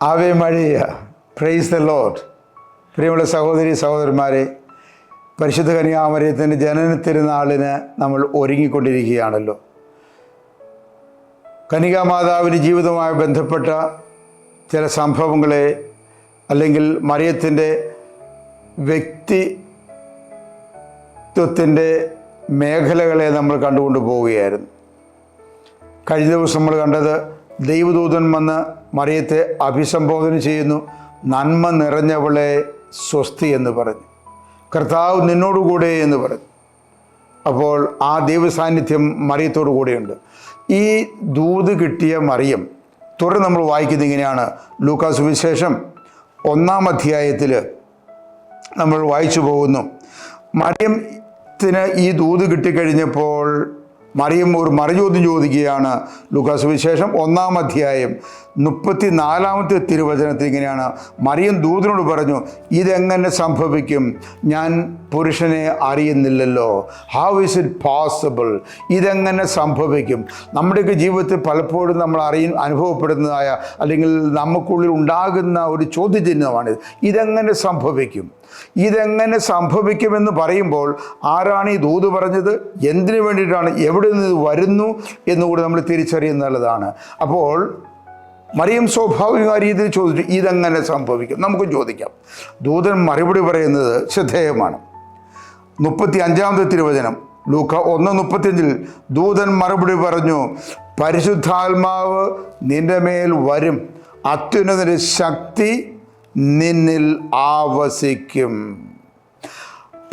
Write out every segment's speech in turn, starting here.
ആവേ മഴയ praise the load പ്രിയമുള്ള സഹോദരി സഹോദരന്മാരെ പരിശുദ്ധ കന്യാമരത്തിന്റെ ജനന തിരുനാളിന് നമ്മൾ ഒരുങ്ങിക്കൊണ്ടിരിക്കുകയാണല്ലോ. കനികാമാതാവിന്റെ ജീവിതവുമായി ബന്ധപ്പെട്ട ചില സംഭവങ്ങളെ അല്ലെങ്കിൽ മറിയത്തിന്റെ വ്യക്തിത്വത്തിന്റെ മേഖലകളെ നമ്മൾ കണ്ടുകൊണ്ട് പോവുകയായിരുന്നു. കഴിഞ്ഞ ദിവസം നമ്മൾ കണ്ടത് ദൈവദൂതൻ വന്ന് മറിയത്തെ അഭിസംബോധന ചെയ്യുന്നു. നന്മ നിറഞ്ഞവളെ സ്വസ്തി എന്ന് പറഞ്ഞു. കർത്താവ് നിന്നോടുകൂടെ എന്ന് പറഞ്ഞു. അപ്പോൾ ആ ദൈവസാന്നിധ്യം മറിയത്തോടു കൂടെയുണ്ട്. ഈ ദൂത് കിട്ടിയ മറിയം തുടർന്ന് നമ്മൾ വായിക്കുന്നത് ഇങ്ങനെയാണ്. ലൂക്കാസ് വിശേഷം ഒന്നാം അധ്യായത്തിൽ നമ്മൾ വായിച്ചു പോകുന്നു. മറിയത്തിന് ഈ ദൂത് കിട്ടിക്കഴിഞ്ഞപ്പോൾ മറിയം ഒരു മറുചോദ്യം ചോദിക്കുകയാണ് ലുക്കാസ് വിശേഷം ഒന്നാം അധ്യായം മുപ്പത്തി നാലാമത്തെ തിരുവചനത്തിൽ ഇങ്ങനെയാണ് മറിയം ദൂതനോട് പറഞ്ഞു ഇതെങ്ങനെ സംഭവിക്കും? ഞാൻ പുരുഷനെ അറിയുന്നില്ലല്ലോ. ഹൗ ഇസ് ഇറ്റ് പോസിബിൾ ഇതെങ്ങനെ സംഭവിക്കും? നമ്മുടെയൊക്കെ ജീവിതത്തിൽ പലപ്പോഴും നമ്മൾ അറിയ അനുഭവപ്പെടുന്നതായ അല്ലെങ്കിൽ നമുക്കുള്ളിൽ ഉണ്ടാകുന്ന ഒരു ചോദ്യചിഹ്നമാണിത്. ഇതെങ്ങനെ സംഭവിക്കും? ഇതെങ്ങനെ സംഭവിക്കുമെന്ന് പറയുമ്പോൾ ആരാണ് ഈ ദൂത് പറഞ്ഞത്? എന്തിനു വേണ്ടിയിട്ടാണ്? എവിടെ നിന്ന് വരുന്നു? എന്നുകൂടി നമ്മൾ തിരിച്ചറിയുന്നതാണ് അപ്പോൾ മറിയം സ്വാഭാവികമായ രീതിയിൽ ചോദിച്ചു ഇതെങ്ങനെ സംഭവിക്കും? നമുക്ക് ചോദിക്കാം. ദൂതൻ മറുപടി പറയുന്നത് ശ്രദ്ധേയമാണ്. മുപ്പത്തി അഞ്ചാമത്തെ തിരുവചനം ലൂക്ക ഒന്ന് മുപ്പത്തിയഞ്ചിൽ ദൂതൻ മറുപടി പറഞ്ഞു പരിശുദ്ധാത്മാവ് നിന്റെ മേൽ വരും. അത്യുന്നതിന്റെ ശക്തി നിന്നിൽ ആവസിക്കും.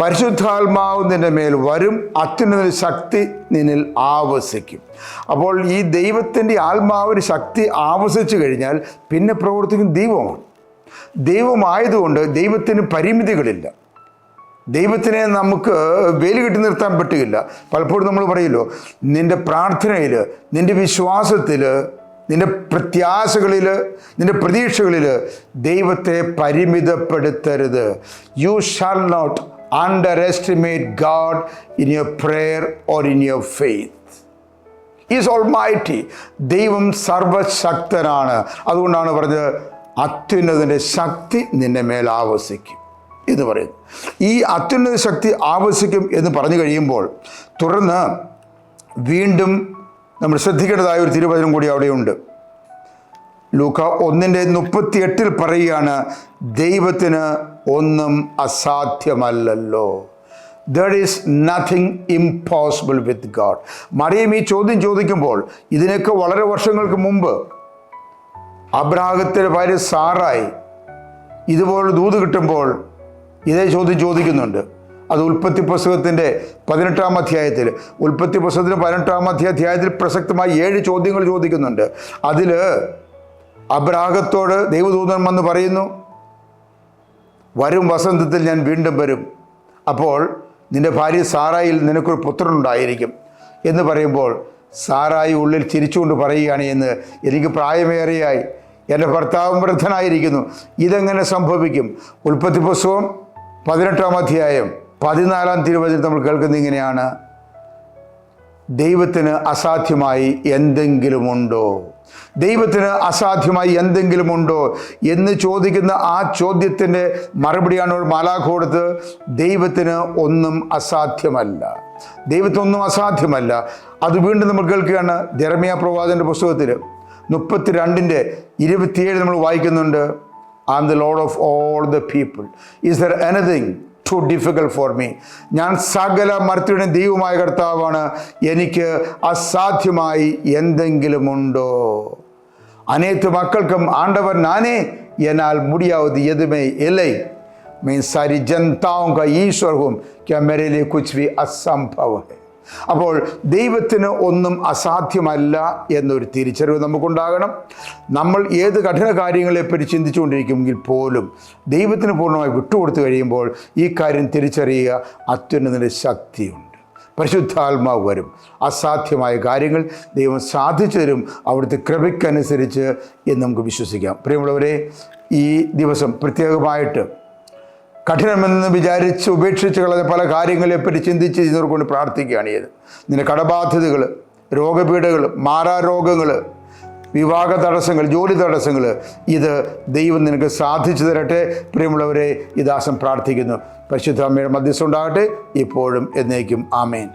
പരിശുദ്ധാത്മാവ് നിന്റെ മേൽ വരും അത്യുന്നത ശക്തി നിന്നിൽ ആവസിക്കും. അപ്പോൾ ഈ ദൈവത്തിന്റെ ആത്മാവിന് ശക്തി ആവസിച്ചു കഴിഞ്ഞാൽ പിന്നെ പ്രവർത്തിക്കും ദൈവമാണ് ദൈവമായതുകൊണ്ട് ദൈവത്തിന് പരിമിതികളില്ല. ദൈവത്തിനെ നമുക്ക് വേലി കെട്ടി നിർത്താൻ പറ്റുകയില്ല. പലപ്പോഴും നമ്മൾ പറയുമല്ലോ നിന്റെ പ്രാർത്ഥനയിൽ നിന്റെ വിശ്വാസത്തിൽ നിന്റെ പ്രത്യാശകളിൽ നിന്റെ പ്രതീക്ഷകളിൽ ദൈവത്തെ പരിമിതപ്പെടുത്തരുത്. You shall not underestimate God in your or in your faith is almighty ദൈവം സർവശക്തനാണ്. അതുകൊണ്ടാണ് പറഞ്ഞത് അത്യുന്നതിന്റെ ശക്തി നിന്റെ മേൽ ആവസിക്കും എന്ന് പറയുന്നു. ഈ അത്യുന്നത ശക്തി ആവസിക്കും എന്ന് പറഞ്ഞു കഴിയുമ്പോൾ തുടർന്ന് വീണ്ടും നമ്മൾ ശ്രദ്ധിക്കേണ്ടതായ ഒരു തിരുവചനം കൂടി അവിടെയുണ്ട്. ലൂക്ക ഒന്നിന്റെ മുപ്പത്തി എട്ടിൽ പറയുകയാണ് ദൈവത്തിന് ഒന്നും അസാധ്യമല്ലല്ലോ. There is nothing impossible with God Mariyam ഈ ചോദ്യം ചോദിക്കുമ്പോൾ ഇതിനൊക്കെ വളരെ വർഷങ്ങൾക്ക് മുമ്പ് അബ്രാഹത്തിന്റെ ഭാര്യ സാറായി ഇതുപോലെ ദൂത് കിട്ടുമ്പോൾ ഇതേ ചോദ്യം ചോദിക്കുന്നുണ്ട്. അത് ഉൽപ്പത്തി പുസ്തകത്തിന്റെ പതിനെട്ടാം അധ്യായത്തിൽ ഉൽപ്പത്തി പുസ്തകത്തിന്റെ പതിനെട്ടാം അധ്യായത്തിൽ പ്രസക്തമായി ഏഴ് ചോദ്യങ്ങൾ ചോദിക്കുന്നുണ്ട്. അതിൽ അബ്രാഹത്തോട് ദൈവദൂതൻ പറയുന്നു വരും വസന്തത്തിൽ ഞാൻ വീണ്ടും വരും. അപ്പോൾ നിന്റെ ഭാര്യ സാറായിൽ നിനക്കൊരു പുത്രനുണ്ടായിരിക്കും എന്ന് പറയുമ്പോൾ സാറായി ഉള്ളിൽ ചിരിച്ചുകൊണ്ട് പറയുകയാണ് എന്ന് എനിക്ക് പ്രായമേറെയായി. എന്റെ ഭർത്താവും വൃദ്ധനായിരിക്കുന്നു. ഇതെങ്ങനെ സംഭവിക്കും? ഉൽപ്പത്തി പുസ്തകം പതിനെട്ടാം അധ്യായം പതിനാലാം തിരുവചനം നമ്മൾ കേൾക്കുന്നത് ഇങ്ങനെയാണ്. ദൈവത്തിന് അസാധ്യമായി എന്തെങ്കിലുമുണ്ടോ? ദൈവത്തിന് അസാധ്യമായി എന്തെങ്കിലുമുണ്ടോ? എന്ന് ചോദിക്കുന്ന ആ ചോദ്യത്തിന്റെ മറുപടിയാണ് ഒരു മാലാ കൊടുത്ത് ദൈവത്തിന് ഒന്നും അസാധ്യമല്ല. ദൈവത്തിനൊന്നും അസാധ്യമല്ല. അത് വീണ്ടും നമ്മൾ കേൾക്കുകയാണ് ജെറമിയ പ്രവാചന്റെ പുസ്തകത്തിൽ. മുപ്പത്തി രണ്ടിന്റെ ഇരുപത്തിയേഴ് നമ്മൾ വായിക്കുന്നുണ്ട്. Am the Lord of all the people is there anything to difficult for me ഞാൻ സകല മരത്തിയുടെ ദൈവമായ കർത്താവാണ് എനിക്ക് അസാധ്യമായി എന്തെങ്കിലുമുണ്ടോ അനേത്ത് മക്കൾക്കും ആണ്ടവർ നാനേ എന്നാൽ മുടിയാവത് എതുമേ ഇല്ലേ मैं सारी जनताओं का ईश्वर हूँ क्या मेरे लिए कुछ भी असंभव है അപ്പോൾ ദൈവത്തിന് ഒന്നും അസാധ്യമല്ല എന്നൊരു തിരിച്ചറിവ് നമുക്കുണ്ടാകണം. നമ്മൾ ഏത് കഠിന കാര്യങ്ങളെപ്പറ്റി ചിന്തിച്ചുകൊണ്ടിരിക്കുമെങ്കിൽ പോലും ദൈവത്തിന് പൂർണമായി വിട്ടുകൊടുത്തു കഴിയുമ്പോൾ ഈ കാര്യം തിരിച്ചറിയുക അത്യുന്നതിന്റെ ശക്തിയുണ്ട്. പരിശുദ്ധാത്മാവ് വരും. അസാധ്യമായ കാര്യങ്ങൾ ദൈവം സാധിച്ചു തരും. അവിടുത്തെ കൃപയ്ക്കനുസരിച്ച് എന്ന് നമുക്ക് വിശ്വസിക്കാം. പ്രിയമുള്ളവരെ ഈ ദിവസം പ്രത്യേകമായിട്ട് കഠിനമെന്ന് വിചാരിച്ച് ഉപേക്ഷിച്ച് കളഞ്ഞ പല കാര്യങ്ങളെപ്പറ്റി ചിന്തിച്ച് ഇതിനോട് കൊണ്ട് പ്രാർത്ഥിക്കുകയാണ് ചെയ്ത് നിന്റെ കടബാധ്യതകൾ രോഗപീഠകൾ മാരാരോഗങ്ങൾ വിവാഹ തടസ്സങ്ങൾ ജോലി തടസ്സങ്ങൾ ഇത് ദൈവം നിനക്ക് സാധിച്ചു തരട്ടെ. പ്രിയമുള്ളവരെ ദാസം പ്രാർത്ഥിക്കുന്നു. പരിശുദ്ധ അമ്മയുടെ മധ്യസ്ഥ ഉണ്ടാകട്ടെ. ഇപ്പോഴും എന്നേക്കും. ആമേൻ.